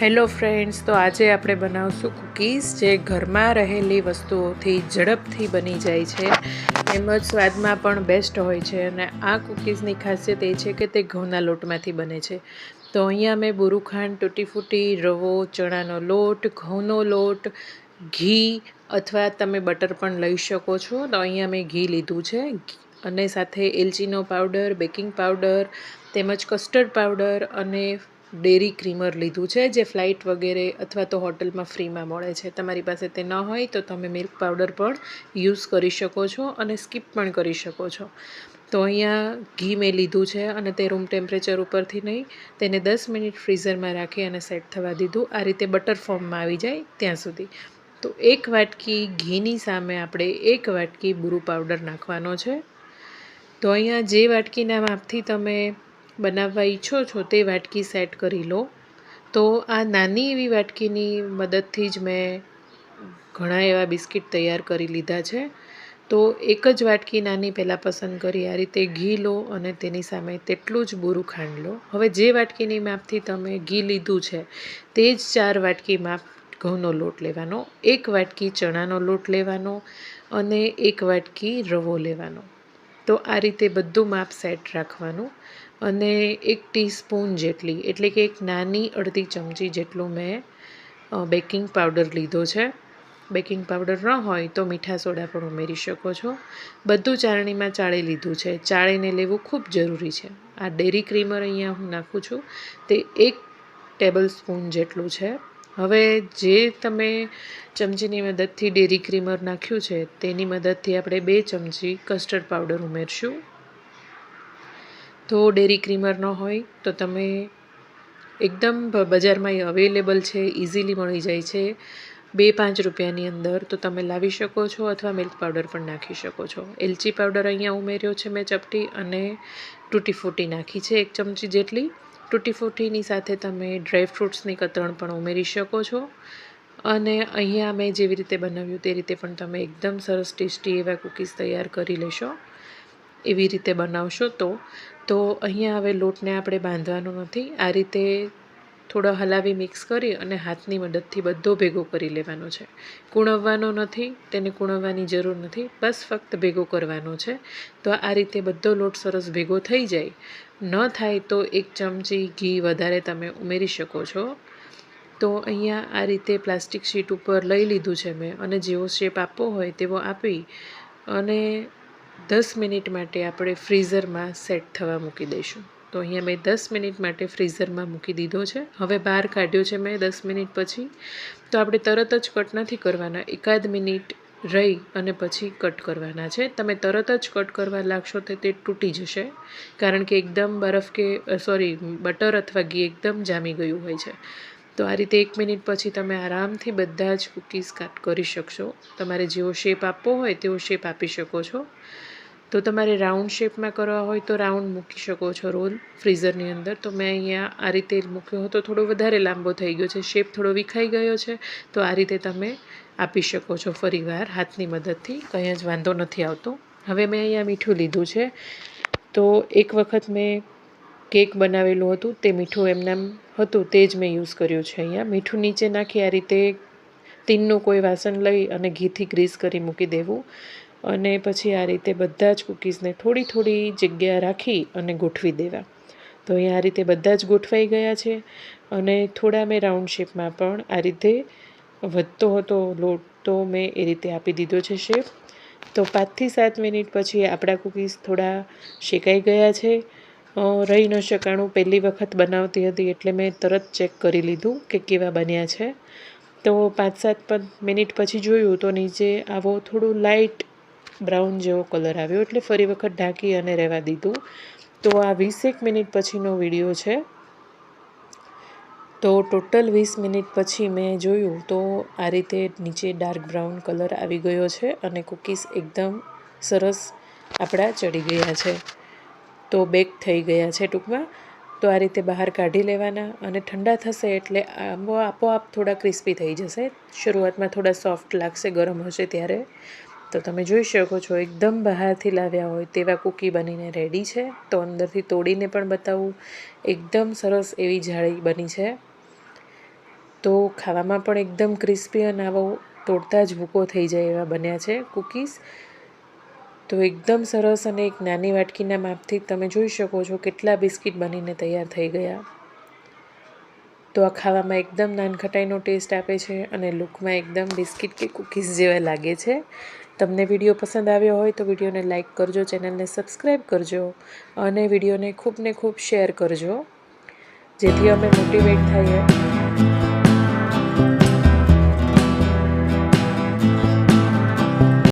Hello friends, તો આજે આપણે બનાવશું કૂકીઝ જે ઘરમાં રહેલી વસ્તુઓથી ઝડપથી બની જાય છે. તેમજ સ્વાદમાં પણ બેસ્ટ હોય છે અને આ કૂકીઝની ખાસિયત એ છે કે તે ઘઉંના લોટમાંથી બને છે. તો અહીંયા મેં બુરુખાંડ તૂટી ફૂટી રવો, ચણાનો લોટ, ઘઉંનો લોટ, ઘી અથવા તમે બટર પણ લઈ શકો છો. તો અહીંયા મેં ઘી લીધું છે અને સાથે એલચીનો પાવડર, બેકિંગ પાવડર, તેમજ કસ્ટર્ડ પાવડર અને ડેરી ક્રીમર લીધું છે, જે ફ્લાઇટ વગેરે અથવા તો હોટલમાં ફ્રીમાં મળે છે. તમારી પાસે તે ન હોય તો તમે મિલ્ક પાવડર પણ યુઝ કરી શકો છો અને સ્કીપ પણ કરી શકો છો. તો અહીંયા ઘી મેં લીધું છે અને તે રૂમ ટેમ્પરેચર ઉપરથી નહીં, તેને દસ મિનિટ ફ્રીઝરમાં રાખી અને સેટ થવા દીધું. આ રીતે બટર ફોર્મમાં આવી જાય ત્યાં સુધી. તો એક વાટકી ઘીની સામે આપણે એક વાટકી બુરુ પાવડર નાખવાનો છે. તો અહીંયા જે વાટકીના માપથી તમે બનાવવા ઈચ્છો છો તે વાટકી સેટ કરી લો. તો આ નાની એવી વાટકીની મદદથી જ મેં ઘણા એવા બિસ્કિટ તૈયાર કરી લીધા છે. તો એક જ વાટકી નાની પહેલાં પસંદ કરી, આ રીતે ઘી લો અને તેની સામે તેટલું જ બુરું ખાંડ લો. હવે જે વાટકીની માપથી તમે ઘી લીધું છે, તે જ ચાર વાટકી માપ ઘઉંનો લોટ લેવાનો, એક વાટકી ચણાનો લોટ લેવાનો અને એક વાટકી રવો લેવાનો. તો આ રીતે બધું માપ સેટ રાખવાનું અને એક ટીસ્પૂન જેટલી, એટલે કે એક નાની અડધી ચમચી જેટલું મેં બેકિંગ પાવડર લીધો છે. બેકિંગ પાવડર ન હોય તો મીઠા સોડા પણ ઉમેરી શકો છો. બધું ચાળણીમાં ચાળી લીધું છે. ચાળીને લેવું ખૂબ જરૂરી છે. આ ડેરી ક્રીમર અહીંયા હું નાખું છું. તે એક ટેબલ સ્પૂન જેટલું છે. હવે જે તમે ચમચીની મદદથી ડેરી ક્રીમર નાખ્યું છે, તેની મદદથી આપણે બે ચમચી કસ્ટર્ડ પાવડર ઉમેરશું. તો ડેરી ક્રીમર ન હોય તો તમે એકદમ બજારમાં અવેલેબલ છે ઇઝીલી મળી જાય છે. બે પાંચ રૂપિયાની અંદર તો તમે લાવી શકો છો અથવા મિલ્ક પાવડર પણ નાખી શકો છો. એલચી પાવડર અહીંયા ઉમેર્યો છે મેં ચપટી અને તૂટી ફૂટી નાખી છે એક ચમચી જેટલી. તૂટી ફૂટીની સાથે તમે ડ્રાય ફ્રૂટ્સની કતરણ પણ ઉમેરી શકો છો. અને અહીંયા મેં જેવી રીતે બનાવ્યું તે રીતે પણ તમે એકદમ સરસ ટેસ્ટી એવા કૂકીઝ તૈયાર કરી લેશો. એવી રીતે બનાવશો તો. તો અહીંયા હવે લોટને આપણે બાંધવાનો નથી. આ રીતે થોડો હલાવી મિક્સ કરી અને હાથની મદદથી બધો ભેગો કરી લેવાનો છે. કૂણવવાનો નથી, તેને કૂણવવાની જરૂર નથી. બસ ફક્ત ભેગો કરવાનો છે. તો આ રીતે બધો લોટ સરસ ભેગો થઈ જાય. ન થાય તો એક ચમચી ઘી વધારે તમે ઉમેરી શકો છો. તો અહીંયા આ રીતે પ્લાસ્ટિક શીટ ઉપર લઈ લીધું છે મેં અને જેવો શેપ આપવો હોય તેવો આપી અને દસ મિનિટ માટે આપણે ફ્રીઝરમાં સેટ થવા મૂકી દઈશું. તો અહીંયા મેં દસ મિનિટ માટે ફ્રીઝરમાં મૂકી દીધો છે. હવે બહાર કાઢ્યો છે મેં દસ મિનિટ પછી. તો આપણે તરત જ કટ નથી કરવાના. એકાદ મિનિટ રહી અને પછી કટ કરવાના છે. તમે તરત જ કટ કરવા લાગશો તો તે તૂટી જશે. કારણ કે એકદમ બરફ કે સોરી બટર અથવા ઘી એકદમ જામી ગયું હોય છે. તો આ રીતે એક મિનિટ પછી તમે આરામથી બધા જ કૂકીઝ કાટ કરી શકશો. તમારે જેવો શેપ આપવો હોય તેવો શેપ આપી શકો છો. તો તમારે રાઉન્ડ શેપમાં કરવા હોય તો રાઉન્ડ મૂકી શકો છો રોલ ફ્રીઝરની અંદર. તો મેં અહીંયા આ રીતે મૂક્યો હતો. થોડો વધારે લાંબો થઈ ગયો છે. શેપ થોડો વિખાઈ ગયો છે. તો આ રીતે તમે આપી શકો છો ફરીવાર હાથની મદદથી, કંઈ જ વાંધો નથી આવતો. હવે મેં અહીંયા મીઠું લીધું છે. તો એક વખત મેં કેક બનાવેલું હતું, તે મીઠું એમનામ હતું, તે જ મેં યુઝ કર્યું છે અહીંયા. મીઠું નીચે નાખી, આ રીતે તીનનું કોઈ વાસણ લઈ અને ઘીથી ગ્રીસ કરી મૂકી દેવું. અને પછી આ રીતે બધા જ કૂકીઝને થોડી થોડી જગ્યા રાખી અને ગોઠવી દેવા. તો અહીંયા આ રીતે બધા જ ગોઠવાઈ ગયા છે. અને થોડા મેં રાઉન્ડ શેપમાં પણ આ રીતે વધતો હતો, લોટ તો મેં એ રીતે આપી દીધો છે, શેપ. તો પાંચથી સાત મિનિટ પછી આપણા કૂકીઝ થોડા શેકાઈ ગયા છે. રહી ન શકાણું પહેલી વખત બનાવતી હતી એટલે મેં તરત ચેક કરી લીધું કે કેવા બન્યા છે. તો પાંચ સાત મિનિટ પછી જોયું તો નીચે આવો થોડું લાઇટ બ્રાઉન જેવો કલર આવ્યો એટલે ફરી વખત ઢાંકી અને રહેવા દીધું. તો આ વીસેક મિનિટ પછીનો વીડિયો છે. તો ટોટલ વીસ મિનિટ પછી મેં જોયું તો આ રીતે નીચે ડાર્ક બ્રાઉન કલર આવી ગયો છે અને કૂકીઝ એકદમ સરસ આપણા ચડી ગયા છે. તો બેક થઈ ગયા છે ટૂંકમાં. તો આ રીતે બહાર કાઢી લેવાના અને ઠંડા થશે એટલે આપોઆપ થોડા ક્રિસ્પી થઈ જશે. શરૂઆતમાં થોડા સોફ્ટ લાગશે, ગરમ હશે ત્યારે. તો તમે જોઈ શકો છો, એકદમ બહારથી લાવ્યા હોય તેવા કૂકી બનીને રેડી છે. તો અંદરથી તોડીને પણ બતાવું. એકદમ સરસ એવી જાળી બની છે. તો ખાવામાં પણ એકદમ ક્રિસ્પી અને આવો તોડતા જ ભૂકો થઈ જાય એવા બન્યા છે કૂકીઝ તો એકદમ સરસ અને એક નાની વાટકીના માપથી તમે જોઈ શકો છો કેટલા બિસ્કિટ બનીને તૈયાર થઈ ગયા. તો આ ખાવામાં એકદમ નાનખટાઈનો ટેસ્ટ આપે છે અને લુકમાં એકદમ બિસ્કિટ કે કૂકીઝ જેવા લાગે છે. તમને વીડિયો પસંદ આવ્યો હોય તો વિડીયોને લાઇક કરજો, ચેનલને સબસ્ક્રાઈબ કરજો અને વિડીયોને ખૂબ ને ખૂબ શેર કરજો. જેથી અમે મોટિવેટ થઈએ.